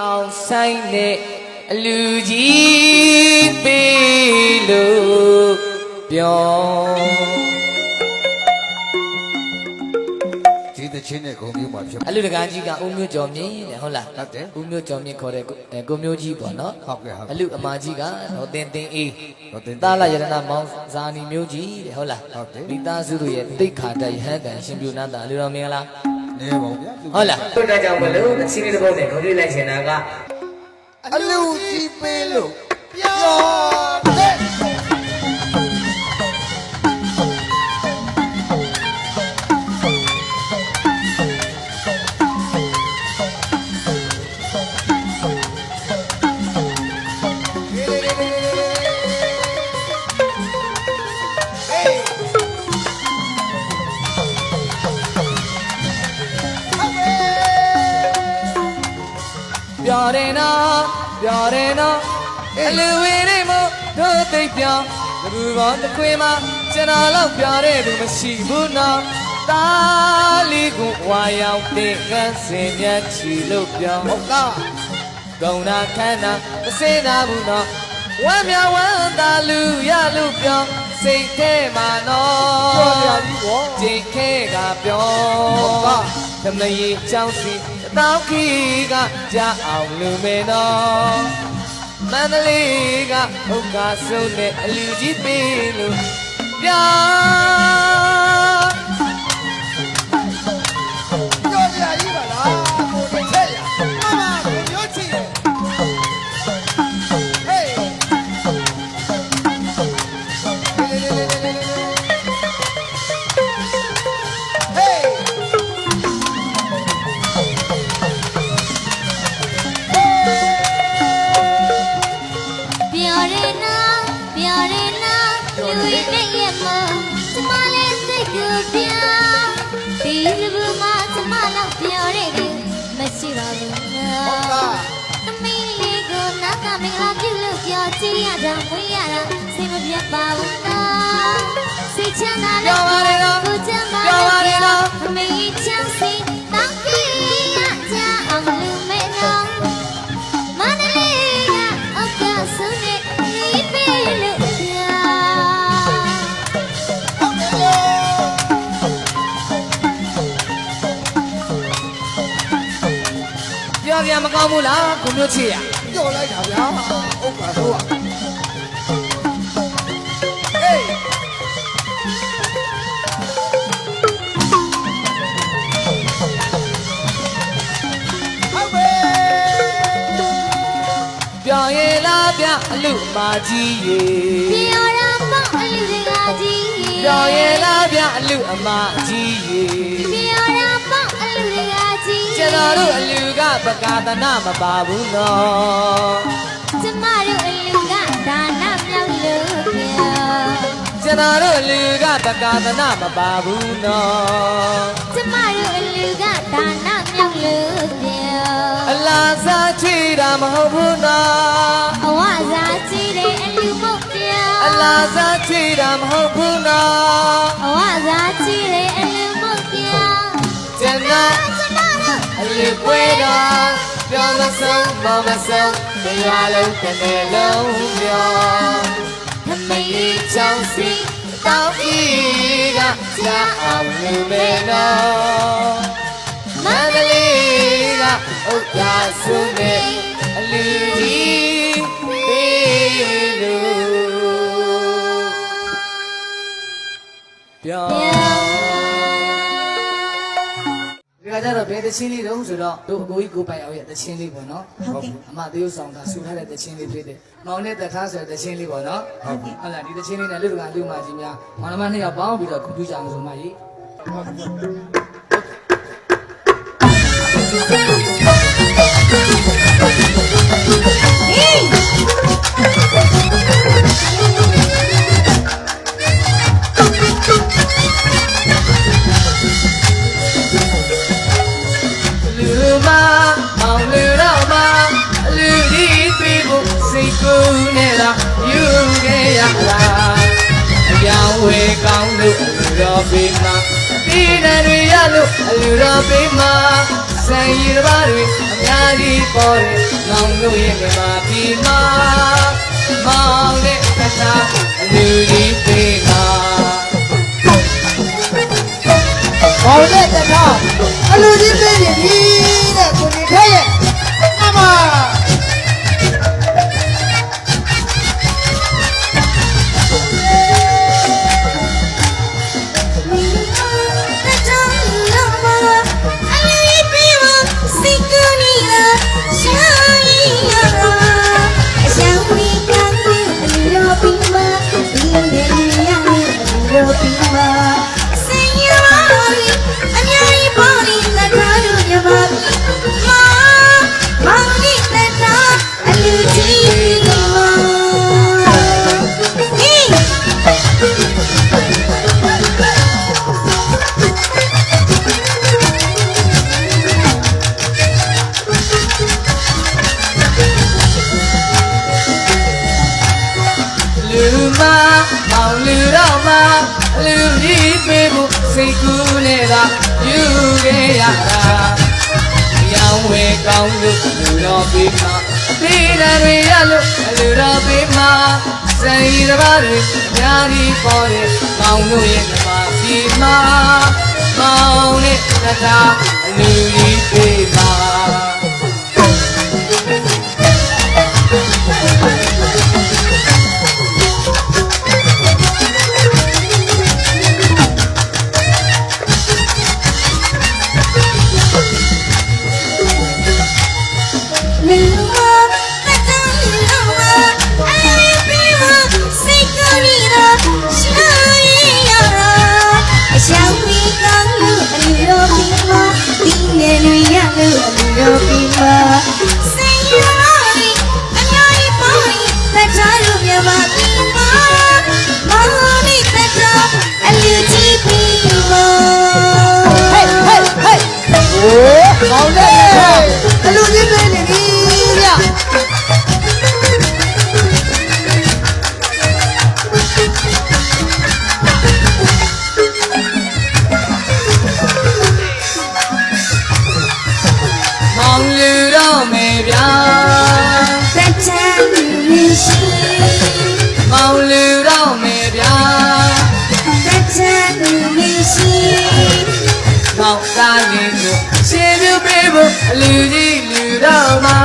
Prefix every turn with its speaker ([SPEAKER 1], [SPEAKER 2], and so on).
[SPEAKER 1] အောင်ဆိုင်နဲ့အလူကြီးပေးလို့ပြော
[SPEAKER 2] ဒီတချင်းနဲ့ဂုံမျိုးမှာဖြစ်
[SPEAKER 1] အလူတကားကြီးကဦးမျိုးကျော်မြင့်တဲ့ဟုတ်လား
[SPEAKER 2] ဟုတ်တယ်
[SPEAKER 1] ဦးမျိုးကျော်မြင့်ခေါ်တဲ့ကိုအဲကိုမျိုးကြီးပေါ့နော်
[SPEAKER 2] ဟုတ်ကဲ့ဟုတ်ကဲ့
[SPEAKER 1] အလူအမကြီးကတော့တင်တင်အေး
[SPEAKER 2] တော့တင်
[SPEAKER 1] သားလာယရဏမောင်ဇာနီမျိုးကြီးတဲ့ဟုတ်လား
[SPEAKER 2] ဟုတ်တယ်
[SPEAKER 1] မိသားစုတို့ရဲ့တိတ်ခါတိုက်ဟန်ကန်ရှင်ပြူနာတာအလူတော်မင်္ဂလာ
[SPEAKER 2] နေပါဗျာ
[SPEAKER 1] ဟုတ်လားတို့တကြောင်မလို့အချင်းလေးတစ်ပုတ်နဲ့ခေါ်ပြလိုက်ရှင်တာက
[SPEAKER 2] အလူကြီးပေးလို့ ပြော်တ
[SPEAKER 1] ယ်နော်ပြော်တယ်နော်အလူဝေးလေးမို့တို့သိပ်ပြောင်းလူပေါင်းတစ်ခွေမှာကျွန်တော်လောက်ပြော်တဲ့သူမရှိဘူးနော်တာလီကိုဝါရောက်တဲ့ကန်းစင်မြတ်ချီလို့ပြောင်းဟုတ်လားဂုံနာခန္ဓာမစင်းနာဘူးနော်ဝမ်းမြောက်ဝမ်းသာလူရလို့ပြောင်းစိတ်ထဲမှာနော်
[SPEAKER 2] ပြောပြပြီဗော
[SPEAKER 1] ကျိတ်ခဲကပြောသမယေချောင်းစီ တောင်းခီကကြအောင်လူမေနော်မန္တလေးကဟုတ်ကဆုံးနဲ့အလူကြီးပေးလို့ပြ
[SPEAKER 3] ည့်ရတာဝေးရတာစိတ်မပြတ်ပါဘူးနော်စိတ်ချမ်းသာလို့ကိုချမ်းသာလို့သမီးချမ်းစီတောင်းကြီးရကြအောင်လူမဲနော်မန္တလေးကအကဆုနဲ့ဒီပေးလို့ပြ
[SPEAKER 1] ပြောပြမကောင်းဘူးလားကိုမျိုးချစ်ရ
[SPEAKER 2] ပြောလိုက်တာဗျာဟုတ်ပါတော့
[SPEAKER 1] မကြီးရေ
[SPEAKER 3] ပြောရပေါ့အလူတွေကကြီး
[SPEAKER 1] ပြောရင်လားပြအလူအမကြီးရေ
[SPEAKER 3] ပြောရပေါ့အလူတွေကကြီး
[SPEAKER 1] ကျွန်တော်တို့အလူကပကာသနာမပါဘူးနော်
[SPEAKER 3] ကျမတို့အလူကဒါနမြောက်လို့ပြော
[SPEAKER 1] ကျွန်တော်တို့အလူကပကာသနာမပါဘူးနော်
[SPEAKER 3] ကျမတို့အလူကဒါနမြောက်လို့ပြော
[SPEAKER 1] အလားစားချီတာမဟုတ်ဘူးနော်
[SPEAKER 3] အ လား
[SPEAKER 1] စားချီတာမဟုတ်ဘူးနော်
[SPEAKER 3] အဝစာကြီးတဲ့အလူမဟုတ်ပြော
[SPEAKER 1] ကျွန်တော်အလူပွေတော်ပြောမဆုံးမမဆုံးတရားလုံးတစ်နေ့လုံးပြောသမီးချောင်းစီတောင်းဤကကြာအောင်လူမေနော်မန္တလေးကဥက္ကာစုနဲ့အလူကြီး ကကြတော့ဘယ်တချင်းလေးတုံးဆိုတော့တို့အကိုကြီးကိုပိုင်အောင်ရဲ့တချင်းလေးပေါ့နော်ဟုတ်ပြီအမသေယုဆောင်တာဆူထားတဲ့တချင်းလေးဖြစ်တယ်မောင်နဲ့တထားဆိုတဲ့တချင်းလေးပေါ့နော်ဟုတ်ပြီဟုတ်လားဒီတချင်းလေးနဲ့လူတကာလူမကြီးများမောင်နှမနှစ်ယောက်ပေါင်းပြီးတော့ကွန်ပျူတာအောင်ဆိုမှကြီးလူ ကူနဲ့သာယူခဲ့ရလားအပြောင်းဝေကောင်းလို့လူတော်ပေးမှာပြည်နယ်တွေရလို့လူတော်ပေးမှာဆန်ရည်တစ်ပါးတွေအများကြီးပေါ်တယ်မောင်တို့ရဲ့မြမပြည်မှာမောင်တဲ့ အော
[SPEAKER 2] င်လို့
[SPEAKER 1] လူတော်ပေးမှာပေးတယ်တွေရလို့
[SPEAKER 4] လူတော်ပေးမှာစံရီတစ်ပါးတွေအများကြီးပေါ်
[SPEAKER 2] တ
[SPEAKER 1] ယ်
[SPEAKER 4] ကော
[SPEAKER 1] င်းလို့
[SPEAKER 4] ရဲ့
[SPEAKER 1] တ
[SPEAKER 4] စ်ပါးစီ
[SPEAKER 1] မှာကောင်းတဲ့
[SPEAKER 4] တ
[SPEAKER 1] စ်
[SPEAKER 4] ခါ
[SPEAKER 1] အလူကြီးပေး
[SPEAKER 4] ပါ
[SPEAKER 1] ထောင်
[SPEAKER 4] စားနေ
[SPEAKER 1] လို့
[SPEAKER 4] ရှ
[SPEAKER 1] င်ပြပေးဖို့လူကြီး
[SPEAKER 4] လူတော်မှာ